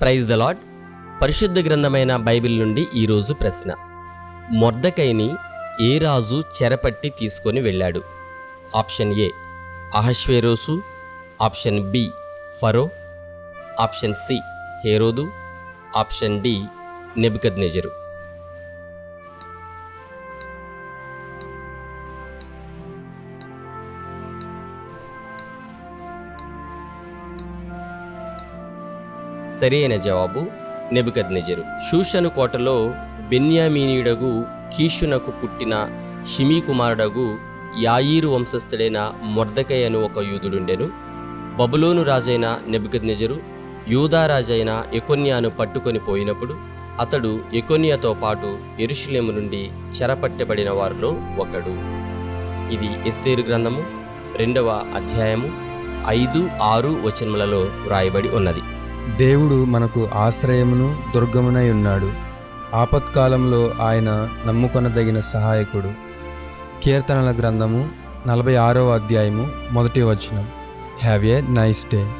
Praise the lord పరిశుద్ధ గ్రంథమైన Bible నుండి ఈరోజు ప్రశ్న. మొర్దకైని ఏ రాజు చెరపట్టి తీసుకొని వెళ్ళాడు? Option A Ahasuerus option B Pharaoh option C Herod option D Nebuchadnezzar. సరైన జవాబు నెబుకద్నెజరు. షూషను కోటలో బెన్యామీనీయుడగు కీషునకు పుట్టిన షిమీ కుమారుడగు యాయీరు వంశస్థుడైన మొర్దకై అను ఒక యూదుడుండెను. బబులోను రాజైన నెబుకద్నెజరు యూదా రాజైన ఎకొన్యాను పట్టుకొని పోయినప్పుడు అతడు ఎకొన్యాతో పాటు ఎరుషులేము నుండి చెరపట్టబడిన వారిలో ఒకడు. ఇది ఎస్తేరు గ్రంథము రెండవ అధ్యాయము ఐదు ఆరు వచనములలో వ్రాయబడి ఉన్నది. దేవుడు మనకు ఆశ్రయమును దుర్గమునై ఉన్నాడు. ఆపత్కాలంలో ఆయన నమ్ముకొనదగిన సహాయకుడు. కీర్తనల గ్రంథము నలభై ఆరో అధ్యాయము మొదటి వచనం. Have a nice day